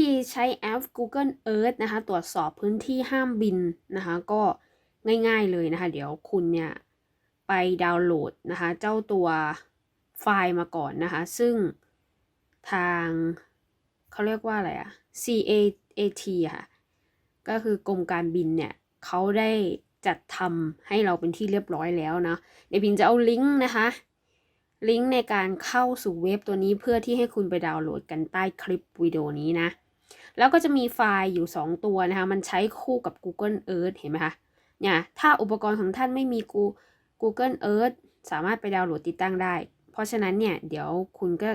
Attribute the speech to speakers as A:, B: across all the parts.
A: ที่ใช้แอป Google Earth นะคะ ตรวจสอบพื้นที่ห้ามบินนะคะ ก็ง่ายๆเลยนะคะ เดี๋ยวคุณเนี่ย ไปดาวน์โหลดนะคะ เจ้าตัวไฟล์มาก่อนนะคะ ซึ่งทางเขาเรียกว่าอะไรอะ CAAT ค่ะ ก็คือกรมการบินเนี่ยเขาได้จัดทำให้เราเป็นที่เรียบร้อยแล้วนะเดี๋ยวพิงจะเอาลิงก์นะคะ ลิงก์ในการเข้าสู่เว็บตัวนี้เพื่อที่ให้คุณไปดาวน์โหลดกันใต้คลิปวิดีโอนี้นะ แล้วก็จะมีไฟล์อยู่ 2 ตัวนะคะ มันใช้คู่กับ Google Earth เห็นไหมคะ เนี่ย ถ้าอุปกรณ์ของท่านไม่มี Google Earth สามารถไปดาวน์โหลดติดตั้งได้ เพราะฉะนั้นเนี่ย เดี๋ยวคุณก็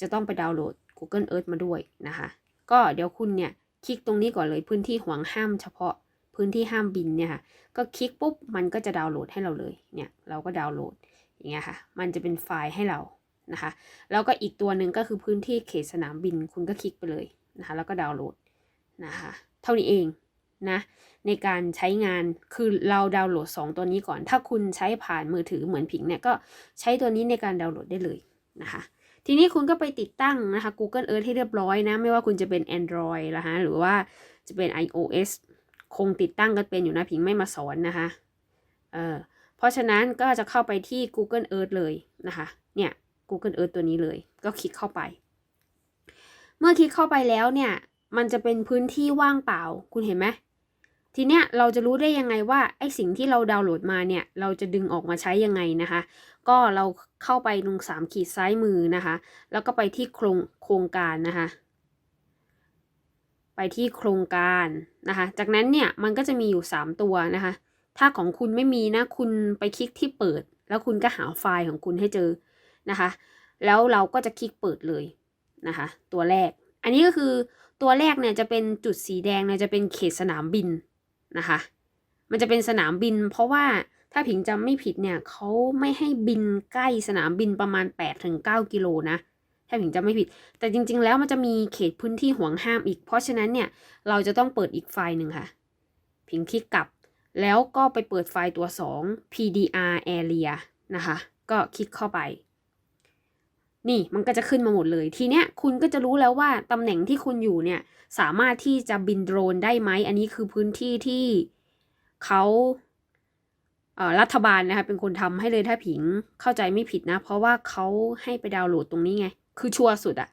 A: จะต้องไปดาวน์โหลด Google Earth มาด้วยนะคะ ก็เดี๋ยวคุณเนี่ย คลิกตรงนี้ก่อนเลยพื้นที่ห่วงห้ามเฉพาะพื้นที่ห้ามบินเนี่ยค่ะ ก็คลิกปุ๊บ มันก็จะดาวน์โหลดให้เราเลย เนี่ย เราก็ดาวน์โหลด อย่างเงี้ยค่ะ มันจะเป็นไฟล์ให้เรา นะคะ แล้วก็อีกตัวหนึ่งก็คือพื้นที่เขตสนามบิน คุณก็คลิกไปเลย นะคะแล้วก็ดาวน์โหลดนะคะเท่านี้เองนะในการใช้งานคือเราดาวน์โหลด 2 ตัวนี้ก่อน ถ้าคุณใช้ผ่านมือถือเหมือนผิงเนี่ยก็ใช้ตัวนี้ในการดาวน์โหลดได้เลยนะคะทีนี้คุณก็ไปติดตั้งนะคะ Google Earth ให้เรียบร้อยนะ ไม่ว่าคุณจะเป็น Android นะคะหรือว่าจะเป็น iOS คงติดตั้งกันเป็นอยู่นะผิงไม่มาสอนนะคะเออเพราะฉะนั้นก็จะเข้าไปที่ Google Earth เลยนะคะเนี่ย Google Earth ตัวนี้เลย ก็คลิกเข้าไป เมื่อคลิกเข้าไปแล้วเนี่ย มันจะเป็นพื้นที่ว่างเปล่า คุณเห็นไหมทีเนี้ยเราจะรู้ได้ยังไงว่าไอสิ่งที่เราดาวน์โหลดมาเนี่ย เราจะดึงออกมาใช้ยังไงนะคะ ก็เราเข้าไปตรงสามขีดซ้ายมือนะคะ แล้วก็ไปที่โครงโครงการนะคะ ไปที่โครงการนะคะ จากนั้นเนี่ยมันก็จะมีอยู่ 3 ตัวนะคะ ถ้าของคุณไม่มีนะคุณไปคลิกที่เปิด แล้วคุณก็หาไฟล์ของคุณให้เจอนะคะ แล้วเราก็จะคลิกเปิดเลย นะคะ ตัวแรก อันนี้ก็คือตัวแรกเนี่ยจะเป็นจุดสีแดงเนี่ยจะเป็นเขตสนามบินนะคะ มันจะเป็นสนามบิน เพราะว่าถ้าผิงจำไม่ผิดเนี่ยเขาไม่ให้บินใกล้สนามบินประมาณ8-9กิโลนะถ้าผิงจำไม่ผิด แต่จริง ๆ แล้วมันจะมีเขตพื้นที่ห่วงห้ามอีก เพราะฉะนั้นเนี่ยเราจะต้องเปิดอีกไฟล์หนึ่งค่ะ ผิงคลิกกลับ แล้วก็ไปเปิดไฟล์ตัว 2 PDR area นะคะ ก็คลิกเข้าไป นี่มันก็จะขึ้นมาหมดเลย ทีเนี้ยคุณก็จะรู้แล้วว่าตำแหน่งที่คุณอยู่เนี่ยสามารถที่จะบินโดรนได้ไหม อันนี้คือพื้นที่ที่เขาเรัฐบาลนะคะเป็นคนทำให้เลยถ้าผิงเข้าใจไม่ผิดนะ เพราะว่าเขาให้ไปดาวน์โหลดตรงนี้ไง คือชัวร์สุดอะ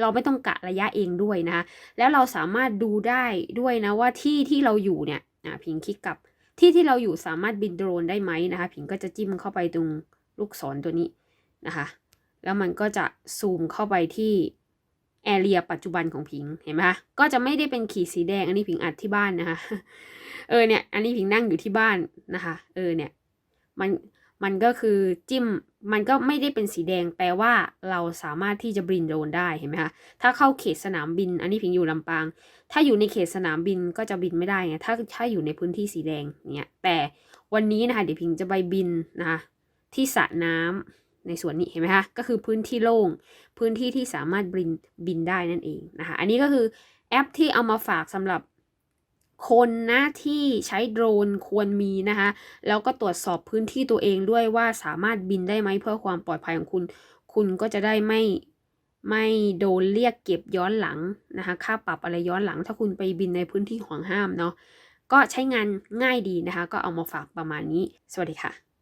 A: เราไม่ต้องกะระยะเองด้วยนะคะแล้วเราสามารถดูได้ด้วยนะว่าที่ที่เราอยู่เนี่ยผิงคลิกกับที่ที่เราอยู่สามารถบินโดรนได้ไหมนะคะ ผิงก็จะจิ้มเข้าไปตรงลูกศรตัวนี้นะคะ แล้วมันก็จะซูมเข้าไปที่แอเรียปัจจุบันของผิงเห็นไหมคะก็จะไม่ได้เป็นขีดสีแดงอันนี้ผิงอัดที่บ้านนะคะเออเนี่ยอันนี้ผิงนั่งอยู่ที่บ้านนะคะเออเนี่ยมันมันก็คือจิ้มมันก็ไม่ได้เป็นสีแดงแปลว่าเราสามารถที่จะบินโดรนได้เห็นไหมคะถ้าเข้าเขตสนามบิน อันนี้ผิงอยู่ลำปาง ถ้าอยู่ในเขตสนามบินก็จะบินไม่ได้ไงถ้าถ้าอยู่ในพื้นที่สีแดงเนี่ยแต่วันนี้นะคะเดี๋ยวผิงจะไปบินนะคะที่สระน้ำ ในส่วนนี้เห็นไหมคะ ก็คือพื้นที่โล่ง พื้นที่ที่สามารถบินบินได้นั่นเองนะคะ อันนี้ก็คือแอปที่เอามาฝากสำหรับคนนะที่ใช้โดรนควรมีนะคะ แล้วก็ตรวจสอบพื้นที่ตัวเองด้วยว่าสามารถบินได้ไหมเพื่อความปลอดภัยของคุณ คุณก็จะได้ไม่ไม่โดนเรียกเก็บย้อนหลังนะคะ ค่าปรับอะไรย้อนหลัง ถ้าคุณไปบินในพื้นที่ห่วงห้ามเนาะ ก็ใช้งานง่ายดีนะคะ ก็เอามาฝากประมาณนี้ สวัสดีค่ะ